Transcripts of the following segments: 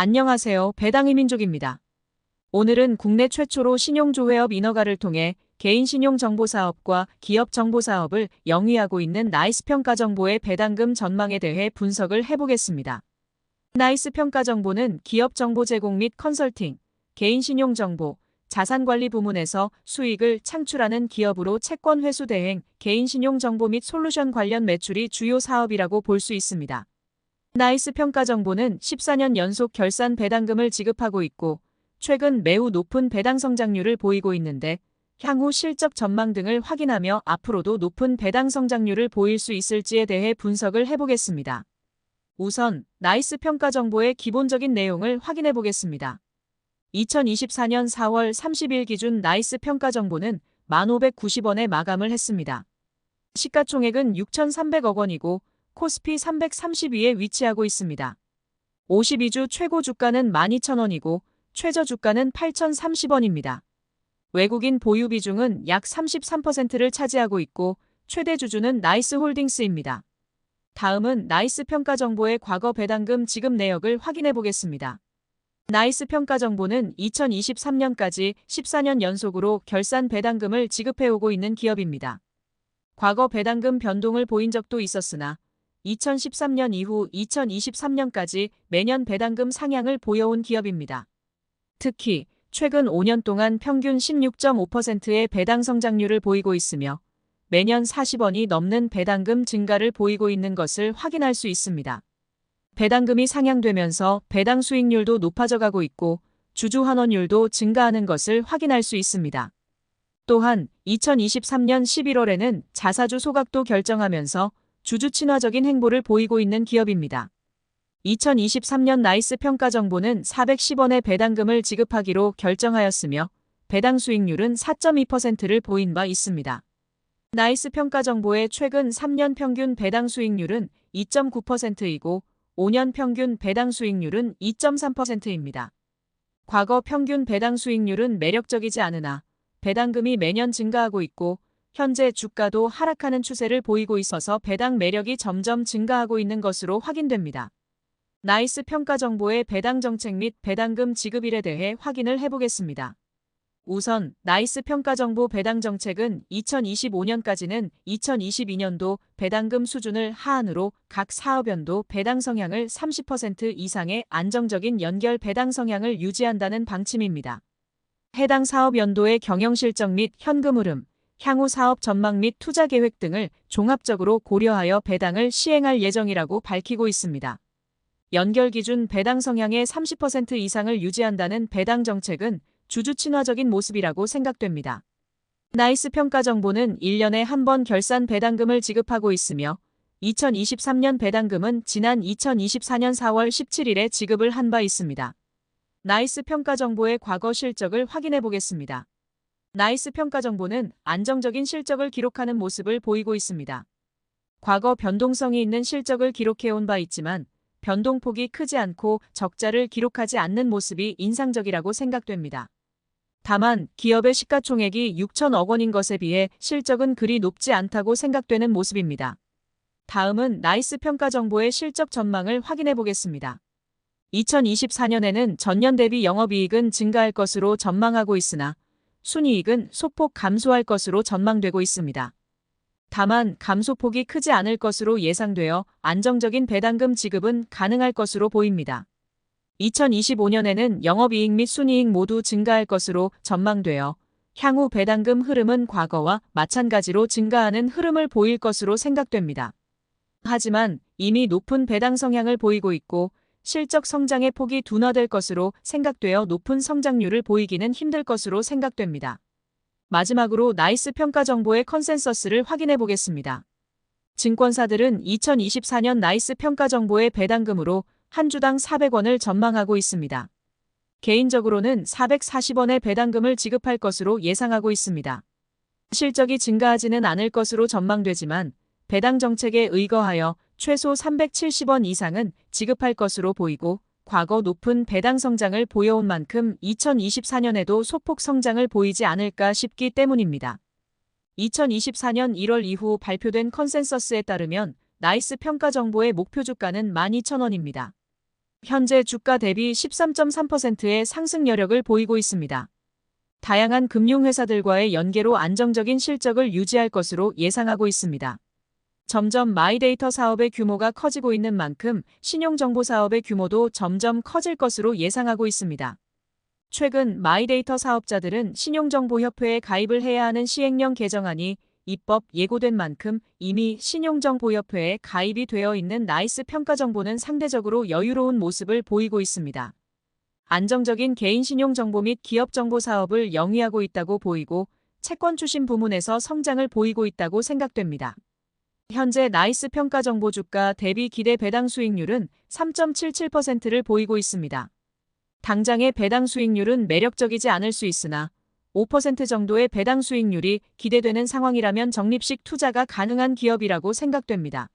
안녕하세요. 배당의 민족입니다. 오늘은 국내 최초로 신용조회업 인허가를 통해 개인 신용정보사업과 기업정보사업을 영위하고 있는 나이스 평가정보의 배당금 전망에 대해 분석을 해보겠습니다. 나이스 평가정보는 기업정보 제공 및 컨설팅, 개인 신용정보, 자산관리 부문에서 수익을 창출하는 기업으로 채권 회수 대행, 개인 신용 정보 및 솔루션 관련 매출이 주요 사업이라고 볼 수 있습니다. 나이스 평가정보는 14년 연속 결산 배당금을 지급하고 있고 최근 매우 높은 배당 성장률을 보이고 있는데 향후 실적 전망 등을 확인하며 앞으로도 높은 배당 성장률을 보일 수 있을지에 대해 분석을 해보겠습니다. 우선 나이스 평가 정보의 기본적인 내용을 확인해 보겠습니다. 2024년 4월 30일 기준 나이스 평가 정보는 1,590원에 마감을 했습니다. 시가총액은 6,300억 원이고 코스피 330위에 위치하고 있습니다. 52주 최고 주가는 12,000원이고 최저 주가는 8,030원입니다. 외국인 보유 비중은 약 33%를 차지하고 있고 최대 주주는 나이스 홀딩스입니다. 다음은 나이스 평가 정보의 과거 배당금 지급 내역을 확인해 보겠습니다. 나이스 평가 정보는 2023년까지 14년 연속으로 결산 배당금을 지급해 오고 있는 기업입니다. 과거 배당금 변동을 보인 적도 있었으나 2013년 이후 2023년까지 매년 배당금 상향을 보여온 기업입니다. 특히 최근 5년 동안 평균 16.5%의 배당 성장률을 보이고 있으며 매년 40원이 넘는 배당금 증가를 보이고 있는 것을 확인할 수 있습니다. 배당금이 상향되면서 배당 수익률도 높아져 가고 있고 주주 환원율도 증가하는 것을 확인할 수 있습니다. 또한 2023년 11월에는 자사주 소각도 결정하면서 주주 친화적인 행보를 보이고 있는 기업입니다. 2023년 나이스 평가 정보는 410원의 배당금을 지급하기로 결정하였으며 배당 수익률은 4.2%를 보인 바 있습니다. 나이스 평가 정보의 최근 3년 평균 배당 수익률은 2.9%이고 5년 평균 배당 수익률은 2.3%입니다. 과거 평균 배당 수익률은 매력적이지 않으나 배당금이 매년 증가하고 있고 현재 주가도 하락하는 추세를 보이고 있어서 배당 매력이 점점 증가하고 있는 것으로 확인됩니다. 나이스 평가 정보의 배당 정책 및 배당금 지급일에 대해 확인을 해보겠습니다. 우선 나이스 평가 정보 배당 정책은 2025년까지는 2022년도 배당금 수준을 하한으로 각 사업연도 배당 성향을 30% 이상의 안정적인 연결 배당 성향을 유지한다는 방침입니다. 해당 사업 연도의 경영 실적 및 현금 흐름, 향후 사업 전망 및 투자 계획 등을 종합적으로 고려하여 배당을 시행할 예정이라고 밝히고 있습니다. 연결 기준 배당 성향의 30% 이상을 유지한다는 배당 정책은 주주 친화적인 모습이라고 생각됩니다. 나이스 평가 정보는 1년에 한 번 결산 배당금을 지급하고 있으며 2023년 배당금은 지난 2024년 4월 17일에 지급을 한 바 있습니다. 나이스 평가 정보의 과거 실적을 확인해 보겠습니다. 나이스 평가 정보는 안정적인 실적을 기록하는 모습을 보이고 있습니다. 과거 변동성이 있는 실적을 기록해온 바 있지만 변동폭이 크지 않고 적자를 기록하지 않는 모습이 인상적이라고 생각됩니다. 다만 기업의 시가총액이 6천억 원인 것에 비해 실적은 그리 높지 않다고 생각되는 모습입니다. 다음은 나이스 평가 정보의 실적 전망을 확인해 보겠습니다. 2024년에는 전년 대비 영업이익은 증가할 것으로 전망하고 있으나 순이익은 소폭 감소할 것으로 전망되고 있습니다. 다만 감소폭이 크지 않을 것으로 예상되어 안정적인 배당금 지급은 가능할 것으로 보입니다. 2025년에는 영업이익 및 순이익 모두 증가할 것으로 전망되어 향후 배당금 흐름은 과거와 마찬가지로 증가하는 흐름을 보일 것으로 생각됩니다. 하지만 이미 높은 배당 성향을 보이고 있고 실적 성장의 폭이 둔화될 것으로 생각되어 높은 성장률을 보이기는 힘들 것으로 생각됩니다. 마지막으로 나이스 평가 정보의 컨센서스를 확인해 보겠습니다. 증권사들은 2024년 나이스 평가 정보의 배당금으로 한 주당 400원을 전망하고 있습니다. 개인적으로는 440원의 배당금을 지급할 것으로 예상하고 있습니다. 실적이 증가하지는 않을 것으로 전망되지만 배당 정책에 의거하여 최소 370원 이상은 지급할 것으로 보이고 과거 높은 배당 성장을 보여온 만큼 2024년에도 소폭 성장을 보이지 않을까 싶기 때문입니다. 2024년 1월 이후 발표된 컨센서스에 따르면 나이스 평가 정보의 목표 주가는 12,000원입니다. 현재 주가 대비 13.3%의 상승 여력을 보이고 있습니다. 다양한 금융회사들과의 연계로 안정적인 실적을 유지할 것으로 예상하고 있습니다. 점점 마이데이터 사업의 규모가 커지고 있는 만큼 신용정보 사업의 규모도 점점 커질 것으로 예상하고 있습니다. 최근 마이데이터 사업자들은 신용정보협회에 가입을 해야 하는 시행령 개정안이 입법 예고된 만큼 이미 신용정보협회에 가입이 되어 있는 나이스 평가정보는 상대적으로 여유로운 모습을 보이고 있습니다. 안정적인 개인 신용정보 및 기업정보 사업을 영위하고 있다고 보이고 채권 추심 부문에서 성장을 보이고 있다고 생각됩니다. 현재 나이스 평가 정보 주가 대비 기대 배당 수익률은 3.77%를 보이고 있습니다. 당장의 배당 수익률은 매력적이지 않을 수 있으나 5% 정도의 배당 수익률이 기대되는 상황이라면 적립식 투자가 가능한 기업이라고 생각됩니다.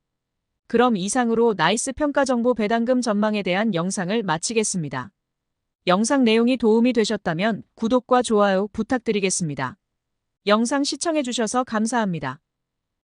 그럼 이상으로 나이스 평가 정보 배당금 전망에 대한 영상을 마치겠습니다. 영상 내용이 도움이 되셨다면 구독과 좋아요 부탁드리겠습니다. 영상 시청해주셔서 감사합니다.